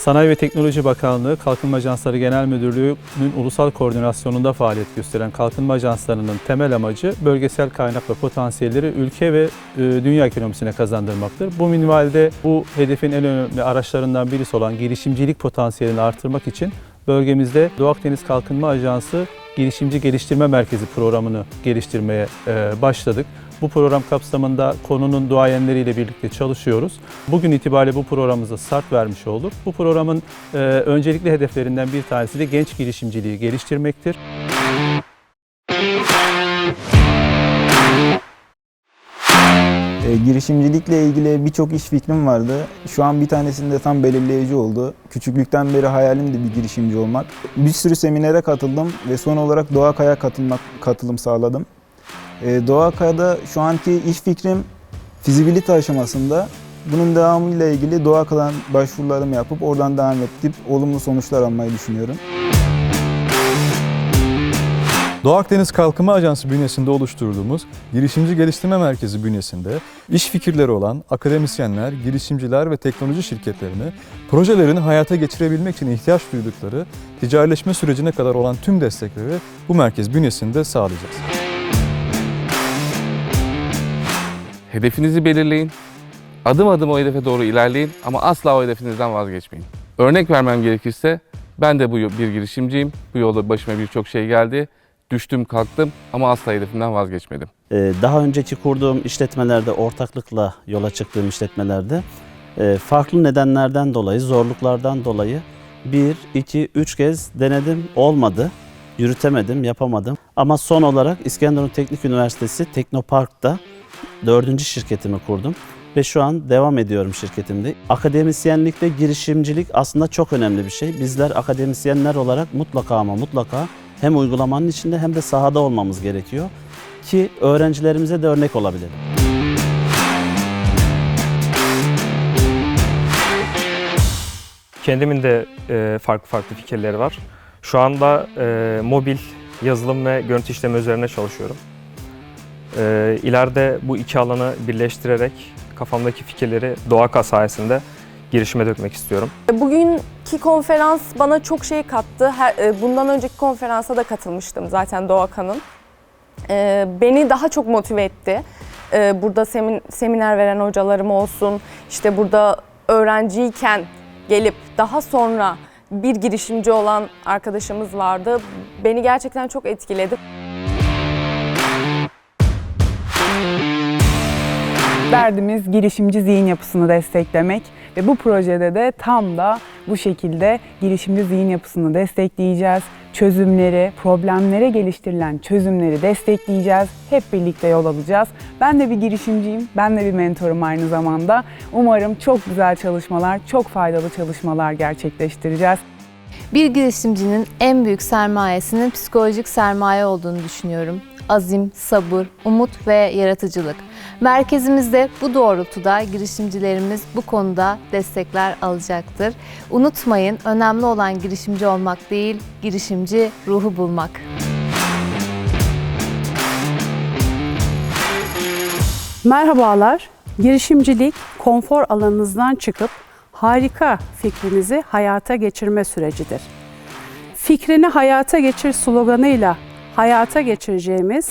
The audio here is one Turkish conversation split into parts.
Sanayi ve Teknoloji Bakanlığı Kalkınma Ajansları Genel Müdürlüğü'nün ulusal koordinasyonunda faaliyet gösteren kalkınma ajanslarının temel amacı bölgesel kaynak ve potansiyelleri ülke ve e, dünya ekonomisine kazandırmaktır. Bu minvalde bu hedefin en önemli araçlarından birisi olan girişimcilik potansiyelini artırmak için bölgemizde Doğu Akdeniz Kalkınma Ajansı Girişimci Geliştirme Merkezi programını geliştirmeye e, başladık. Bu program kapsamında konunun duayenleriyle birlikte çalışıyoruz. Bugün itibariyle bu programımıza start vermiş olduk. Bu programın e, öncelikli hedeflerinden bir tanesi de genç girişimciliği geliştirmektir. E, girişimcilikle ilgili birçok iş fikrim vardı. Şu an bir tanesinde tam belirleyici oldu. Küçüklükten beri hayalimdi bir girişimci olmak. Bir sürü seminere katıldım ve son olarak Doğa Kaya katılmak, katılım sağladım. E, Doğa Kaya'da şu anki iş fikrim fizibilite aşamasında. Bunun devamıyla ilgili Doğa Kaya'dan başvurularımı yapıp oradan devam edip olumlu sonuçlar almayı düşünüyorum. Doğu Akdeniz Kalkınma Ajansı bünyesinde oluşturduğumuz Girişimci Geliştirme Merkezi bünyesinde iş fikirleri olan akademisyenler, girişimciler ve teknoloji şirketlerini projelerini hayata geçirebilmek için ihtiyaç duydukları ticarileşme sürecine kadar olan tüm destekleri bu merkez bünyesinde sağlayacağız. Hedefinizi belirleyin. Adım adım o hedefe doğru ilerleyin ama asla o hedefinizden vazgeçmeyin. Örnek vermem gerekirse ben de bu bir girişimciyim. Bu yolda başıma birçok şey geldi. Düştüm kalktım ama asla hedefimden vazgeçmedim. Ee, Daha önceki kurduğum işletmelerde, ortaklıkla yola çıktığım işletmelerde e, farklı nedenlerden dolayı, zorluklardan dolayı bir, iki, üç kez denedim, olmadı. Yürütemedim, yapamadım. Ama son olarak İskenderun Teknik Üniversitesi Teknopark'ta dördüncü şirketimi kurdum. Ve şu an devam ediyorum şirketimde. Akademisyenlik ve girişimcilik aslında çok önemli bir şey. Bizler akademisyenler olarak mutlaka ama mutlaka hem uygulamanın içinde hem de sahada olmamız gerekiyor ki öğrencilerimize de örnek olabilelim. Kendimin de e, farklı farklı fikirleri var. Şu anda e, mobil yazılım ve görüntü işleme üzerine çalışıyorum. E, ileride bu iki alanı birleştirerek kafamdaki fikirleri Doğaka sayesinde girişime dökmek istiyorum. Bugünkü konferans bana çok şey kattı. Her, e, bundan önceki konferansa da katılmıştım zaten Doğakan'ın. E, Beni daha çok motive etti. E, Burada semin, seminer veren hocalarım olsun, işte burada öğrenciyken gelip daha sonra bir girişimci olan arkadaşımız vardı. Beni gerçekten çok etkiledi. Derdimiz girişimci zihin yapısını desteklemek ve bu projede de tam da bu şekilde girişimci zihin yapısını destekleyeceğiz. Çözümleri, problemlere geliştirilen çözümleri destekleyeceğiz. Hep birlikte yol alacağız. Ben de bir girişimciyim, ben de bir mentorum aynı zamanda. Umarım çok güzel çalışmalar, çok faydalı çalışmalar gerçekleştireceğiz. Bir girişimcinin en büyük sermayesinin psikolojik sermaye olduğunu düşünüyorum. Azim, sabır, umut ve yaratıcılık. Merkezimizde bu doğrultuda girişimcilerimiz bu konuda destekler alacaktır. Unutmayın önemli olan girişimci olmak değil, girişimci ruhu bulmak. Merhabalar. Girişimcilik konfor alanınızdan çıkıp harika fikrinizi hayata geçirme sürecidir. Fikrini hayata geçir sloganıyla hayata geçireceğimiz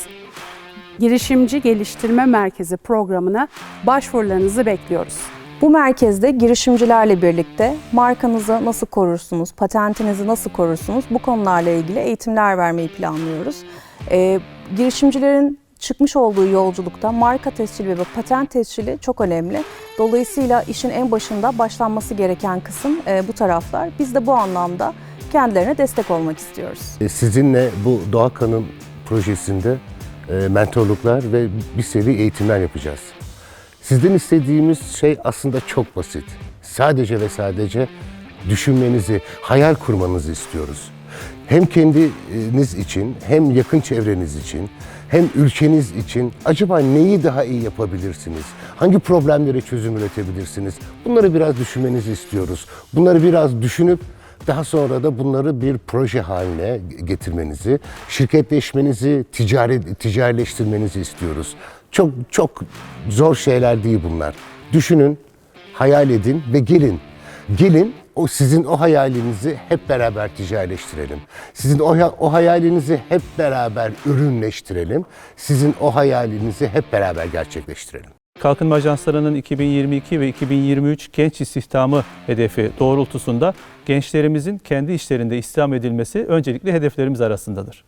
Girişimci Geliştirme Merkezi programına başvurularınızı bekliyoruz. Bu merkezde girişimcilerle birlikte markanızı nasıl korursunuz, patentinizi nasıl korursunuz bu konularla ilgili eğitimler vermeyi planlıyoruz. Ee, girişimcilerin çıkmış olduğu yolculukta marka tescili ve patent tescili çok önemli. Dolayısıyla işin en başında başlanması gereken kısım e, bu taraflar. Biz de bu anlamda kendilerine destek olmak istiyoruz. Sizinle bu Doğakan'ın projesinde e, mentorluklar ve bir seri eğitimler yapacağız. Sizden istediğimiz şey aslında çok basit. Sadece ve sadece düşünmenizi, hayal kurmanızı istiyoruz. Hem kendiniz için, hem yakın çevreniz için, hem ülkeniz için acaba neyi daha iyi yapabilirsiniz? Hangi problemlere çözüm üretebilirsiniz? Bunları biraz düşünmenizi istiyoruz. Bunları biraz düşünüp daha sonra da bunları bir proje haline getirmenizi, şirketleşmenizi, ticari, ticarileştirmenizi istiyoruz. Çok çok zor şeyler değil bunlar. Düşünün, hayal edin ve gelin. Gelin o sizin o hayalinizi hep beraber ticaretleştirelim. Sizin o, o hayalinizi hep beraber ürünleştirelim. Sizin o hayalinizi hep beraber gerçekleştirelim. Kalkınma Ajansları'nın 2022 ve 2023 genç istihdamı hedefi doğrultusunda gençlerimizin kendi işlerinde istihdam edilmesi öncelikli hedeflerimiz arasındadır.